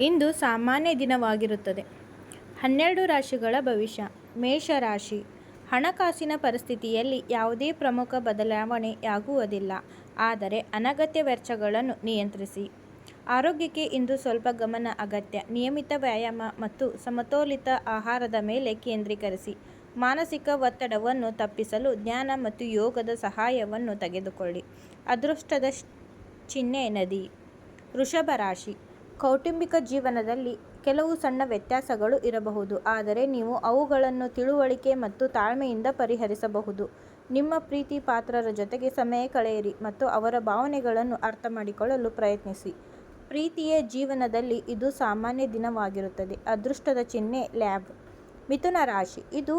ಇಂದು ಸಾಮಾನ್ಯ ದಿನವಾಗಿರುತ್ತದೆ. ಹನ್ನೆರಡು ರಾಶಿಗಳ ಭವಿಷ್ಯ. ಮೇಷರಾಶಿ. ಹಣಕಾಸಿನ ಪರಿಸ್ಥಿತಿಯಲ್ಲಿ ಯಾವುದೇ ಪ್ರಮುಖ ಬದಲಾವಣೆಯಾಗುವುದಿಲ್ಲ. ಆದರೆ ಅನಗತ್ಯ ವೆಚ್ಚಗಳನ್ನು ನಿಯಂತ್ರಿಸಿ. ಆರೋಗ್ಯಕ್ಕೆ ಇಂದು ಸ್ವಲ್ಪ ಗಮನ ಅಗತ್ಯ. ನಿಯಮಿತ ವ್ಯಾಯಾಮ ಮತ್ತು ಸಮತೋಲಿತ ಆಹಾರದ ಮೇಲೆ ಕೇಂದ್ರೀಕರಿಸಿ. ಮಾನಸಿಕ ಒತ್ತಡವನ್ನು ತಪ್ಪಿಸಲು ಜ್ಞಾನ ಮತ್ತು ಯೋಗದ ಸಹಾಯವನ್ನು ತೆಗೆದುಕೊಳ್ಳಿ. ಅದೃಷ್ಟದ ಚಿಹ್ನೆ ನದಿ. ವೃಷಭ ರಾಶಿ. ಕೌಟುಂಬಿಕ ಜೀವನದಲ್ಲಿ ಕೆಲವು ಸಣ್ಣ ವ್ಯತ್ಯಾಸಗಳು ಇರಬಹುದು. ಆದರೆ ನೀವು ಅವುಗಳನ್ನು ತಿಳುವಳಿಕೆ ಮತ್ತು ತಾಳ್ಮೆಯಿಂದ ಪರಿಹರಿಸಬಹುದು. ನಿಮ್ಮ ಪ್ರೀತಿ ಪಾತ್ರರ ಜೊತೆಗೆ ಸಮಯ ಕಳೆಯಿರಿ ಮತ್ತು ಅವರ ಭಾವನೆಗಳನ್ನು ಅರ್ಥಮಾಡಿಕೊಳ್ಳಲು ಪ್ರಯತ್ನಿಸಿ. ಪ್ರೀತಿಯ ಜೀವನದಲ್ಲಿ ಇದು ಸಾಮಾನ್ಯ ದಿನವಾಗಿರುತ್ತದೆ. ಅದೃಷ್ಟದ ಚಿಹ್ನೆ ಲ್ಯಾಬ್. ಮಿಥುನ ರಾಶಿ. ಇದು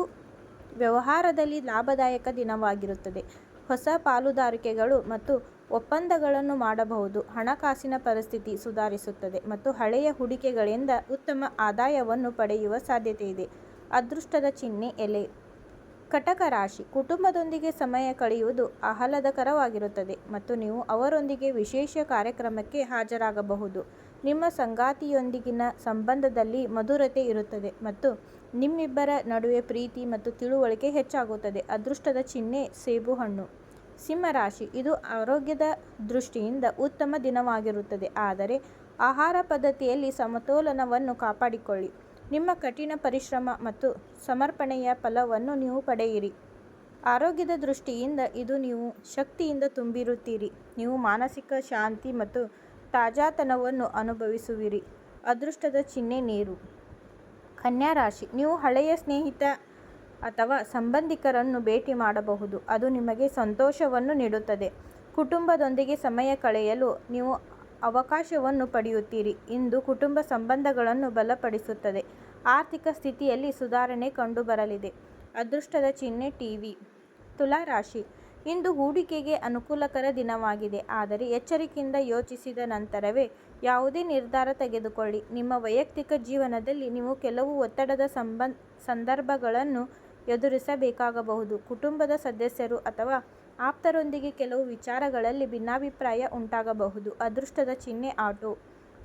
ವ್ಯವಹಾರದಲ್ಲಿ ಲಾಭದಾಯಕ ದಿನವಾಗಿರುತ್ತದೆ. ಹೊಸ ಪಾಲುದಾರಿಕೆಗಳು ಮತ್ತು ಒಪ್ಪಂದಗಳನ್ನು ಮಾಡಬಹುದು. ಹಣಕಾಸಿನ ಪರಿಸ್ಥಿತಿ ಸುಧಾರಿಸುತ್ತದೆ ಮತ್ತು ಹಳೆಯ ಹೂಡಿಕೆಗಳಿಂದ ಉತ್ತಮ ಆದಾಯವನ್ನು ಪಡೆಯುವ ಸಾಧ್ಯತೆ ಇದೆ. ಅದೃಷ್ಟದ ಚಿಹ್ನೆ, ಎಲೆ. ಕಟಕ ರಾಶಿ. ಕುಟುಂಬದೊಂದಿಗೆ ಸಮಯ ಕಳೆಯುವುದು ಆಹ್ಲಾದಕರವಾಗಿರುತ್ತದೆ ಮತ್ತು ನೀವು ಅವರೊಂದಿಗೆ ವಿಶೇಷ ಕಾರ್ಯಕ್ರಮಕ್ಕೆ ಹಾಜರಾಗಬಹುದು. ನಿಮ್ಮ ಸಂಗಾತಿಯೊಂದಿಗಿನ ಸಂಬಂಧದಲ್ಲಿ ಮಧುರತೆ ಇರುತ್ತದೆ ಮತ್ತು ನಿಮ್ಮಿಬ್ಬರ ನಡುವೆ ಪ್ರೀತಿ ಮತ್ತು ತಿಳುವಳಿಕೆ ಹೆಚ್ಚಾಗುತ್ತದೆ. ಅದೃಷ್ಟದ ಚಿಹ್ನೆ ಸೇಬುಹಣ್ಣು ಸಿಂಹರಾಶಿ, ಇದು ಆರೋಗ್ಯದ ದೃಷ್ಟಿಯಿಂದ ಉತ್ತಮ ದಿನವಾಗಿರುತ್ತದೆ. ಆದರೆ ಆಹಾರ ಪದ್ಧತಿಯಲ್ಲಿ ಸಮತೋಲನವನ್ನು ಕಾಪಾಡಿಕೊಳ್ಳಿ. ನಿಮ್ಮ ಕಠಿಣ ಪರಿಶ್ರಮ ಮತ್ತು ಸಮರ್ಪಣೆಯ ಫಲವನ್ನು ನೀವು ಪಡೆಯಿರಿ. ಆರೋಗ್ಯದ ದೃಷ್ಟಿಯಿಂದ ಇದು ನೀವು ಶಕ್ತಿಯಿಂದ ತುಂಬಿರುತ್ತೀರಿ. ನೀವು ಮಾನಸಿಕ ಶಾಂತಿ ಮತ್ತು ತಾಜಾತನವನ್ನು ಅನುಭವಿಸುವಿರಿ. ಅದೃಷ್ಟದ ಚಿಹ್ನೆ ನೀರು. ಕನ್ಯಾ ರಾಶಿ, ನೀವು ಹಳೆಯ ಸ್ನೇಹಿತ ಅಥವಾ ಸಂಬಂಧಿಕರನ್ನು ಭೇಟಿ ಮಾಡಬಹುದು. ಅದು ನಿಮಗೆ ಸಂತೋಷವನ್ನು ನೀಡುತ್ತದೆ. ಕುಟುಂಬದೊಂದಿಗೆ ಸಮಯ ಕಳೆಯಲು ನೀವು ಅವಕಾಶವನ್ನು ಪಡೆಯುತ್ತೀರಿ. ಇಂದು ಕುಟುಂಬ ಸಂಬಂಧಗಳನ್ನು ಬಲಪಡಿಸುತ್ತದೆ. ಆರ್ಥಿಕ ಸ್ಥಿತಿಯಲ್ಲಿ ಸುಧಾರಣೆ ಕಂಡುಬರಲಿದೆ. ಅದೃಷ್ಟದ ಚಿಹ್ನೆ ಟಿವಿ ತುಲಾ ರಾಶಿ ಇಂದು ಹೂಡಿಕೆಗೆ ಅನುಕೂಲಕರ ದಿನವಾಗಿದೆ. ಆದರೆ ಎಚ್ಚರಿಕೆಯಿಂದ ಯೋಚಿಸಿದ ನಂತರವೇ ಯಾವುದೇ ನಿರ್ಧಾರ ತೆಗೆದುಕೊಳ್ಳಿ. ನಿಮ್ಮ ವೈಯಕ್ತಿಕ ಜೀವನದಲ್ಲಿ ನೀವು ಕೆಲವು ಒತ್ತಡದ ಸಂದರ್ಭಗಳನ್ನು ಎದುರಿಸಬೇಕಾಗಬಹುದು. ಕುಟುಂಬದ ಸದಸ್ಯರು ಅಥವಾ ಆಪ್ತರೊಂದಿಗೆ ಕೆಲವು ವಿಚಾರಗಳಲ್ಲಿ ಭಿನ್ನಾಭಿಪ್ರಾಯ ಉಂಟಾಗಬಹುದು. ಅದೃಷ್ಟದ ಚಿಹ್ನೆ ಆಟೋ,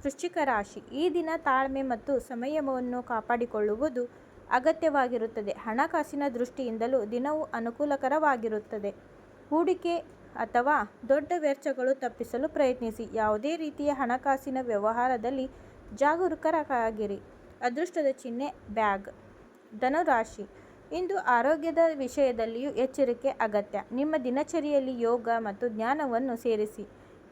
ವೃಶ್ಚಿಕ ರಾಶಿ. ಈ ದಿನ ತಾಳ್ಮೆ ಮತ್ತು ಸಮಯವನ್ನು ಕಾಪಾಡಿಕೊಳ್ಳುವುದು ಅಗತ್ಯವಾಗಿರುತ್ತದೆ. ಹಣಕಾಸಿನ ದೃಷ್ಟಿಯಿಂದಲೂ ದಿನವು ಅನುಕೂಲಕರವಾಗಿರುತ್ತದೆ. ಹೂಡಿಕೆ ಅಥವಾ ದೊಡ್ಡ ವೆಚ್ಚಗಳು ತಪ್ಪಿಸಲು ಪ್ರಯತ್ನಿಸಿ. ಯಾವುದೇ ರೀತಿಯ ಹಣಕಾಸಿನ ವ್ಯವಹಾರದಲ್ಲಿ ಜಾಗರೂಕರಾಗಿರಿ. ಅದೃಷ್ಟದ ಚಿಹ್ನೆ, ಬ್ಯಾಗ್, ಧನುರಾಶಿ. ಇಂದು ಆರೋಗ್ಯದ ವಿಷಯದಲ್ಲಿಯೂ ಎಚ್ಚರಿಕೆ ಅಗತ್ಯ. ನಿಮ್ಮ ದಿನಚರಿಯಲ್ಲಿ ಯೋಗ ಮತ್ತು ಜ್ಞಾನವನ್ನು ಸೇರಿಸಿ.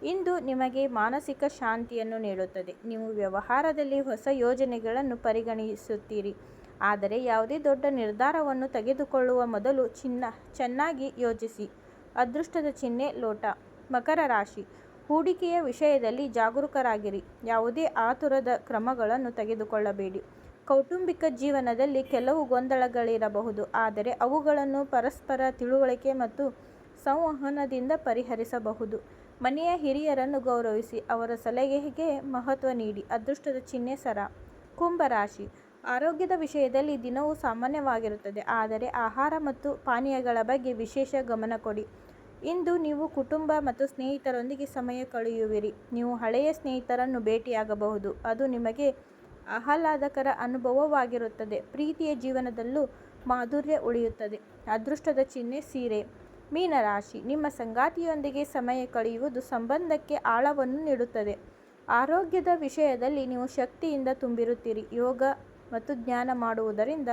ಇಂದು ನಿಮಗೆ ಮಾನಸಿಕ ಶಾಂತಿಯನ್ನು ನೀಡುತ್ತದೆ. ನೀವು ವ್ಯವಹಾರದಲ್ಲಿ ಹೊಸ ಯೋಜನೆಗಳನ್ನು ಪರಿಗಣಿಸುತ್ತೀರಿ. ಆದರೆ ಯಾವುದೇ ದೊಡ್ಡ ನಿರ್ಧಾರವನ್ನು ತೆಗೆದುಕೊಳ್ಳುವ ಮೊದಲು ಚಿನ್ನ, ಚೆನ್ನಾಗಿ ಯೋಚಿಸಿ ಅದೃಷ್ಟದ ಚಿಹ್ನೆ ಲೋಟ. ಮಕರ ರಾಶಿ. ಹೂಡಿಕೆಯ ವಿಷಯದಲ್ಲಿ ಜಾಗರೂಕರಾಗಿರಿ. ಯಾವುದೇ ಆತುರದ ಕ್ರಮಗಳನ್ನು ತೆಗೆದುಕೊಳ್ಳಬೇಡಿ. ಕೌಟುಂಬಿಕ ಜೀವನದಲ್ಲಿ ಕೆಲವು ಗೊಂದಲಗಳಿರಬಹುದು. ಆದರೆ ಅವುಗಳನ್ನು ಪರಸ್ಪರ ತಿಳುವಳಿಕೆ ಮತ್ತು ಸಂವಹನದಿಂದ ಪರಿಹರಿಸಬಹುದು. ಮನೆಯ ಹಿರಿಯರನ್ನು ಗೌರವಿಸಿ ಅವರ ಸಲಹೆಗೆ ಮಹತ್ವ ನೀಡಿ. ಅದೃಷ್ಟದ ಚಿಹ್ನೆ ಸರ. ಕುಂಭರಾಶಿ ಆರೋಗ್ಯದ ವಿಷಯದಲ್ಲಿ ದಿನವು ಸಾಮಾನ್ಯವಾಗಿರುತ್ತದೆ. ಆದರೆ ಆಹಾರ ಮತ್ತು ಪಾನೀಯಗಳ ಬಗ್ಗೆ ವಿಶೇಷ ಗಮನ ಕೊಡಿ. ಇಂದು ನೀವು ಕುಟುಂಬ ಮತ್ತು ಸ್ನೇಹಿತರೊಂದಿಗೆ ಸಮಯ ಕಳೆಯುವಿರಿ. ನೀವು ಹಳೆಯ ಸ್ನೇಹಿತರನ್ನು ಭೇಟಿಯಾಗಬಹುದು. ಅದು ನಿಮಗೆ ಆಹ್ಲಾದಕರ ಅನುಭವವಾಗಿರುತ್ತದೆ. ಪ್ರೀತಿಯ ಜೀವನದಲ್ಲೂ ಮಾಧುರ್ಯ ಉಳಿಯುತ್ತದೆ. ಅದೃಷ್ಟದ ಚಿಹ್ನೆ ಸೀರೆ, ಮೀನರಾಶಿ, ನಿಮ್ಮ ಸಂಗಾತಿಯೊಂದಿಗೆ ಸಮಯ ಕಳೆಯುವುದು ಸಂಬಂಧಕ್ಕೆ ಆಳವನ್ನು ನೀಡುತ್ತದೆ. ಆರೋಗ್ಯದ ವಿಷಯದಲ್ಲಿ ನೀವು ಶಕ್ತಿಯಿಂದ ತುಂಬಿರುತ್ತೀರಿ. ಯೋಗ ಮತ್ತು ಧ್ಯಾನ ಮಾಡುವುದರಿಂದ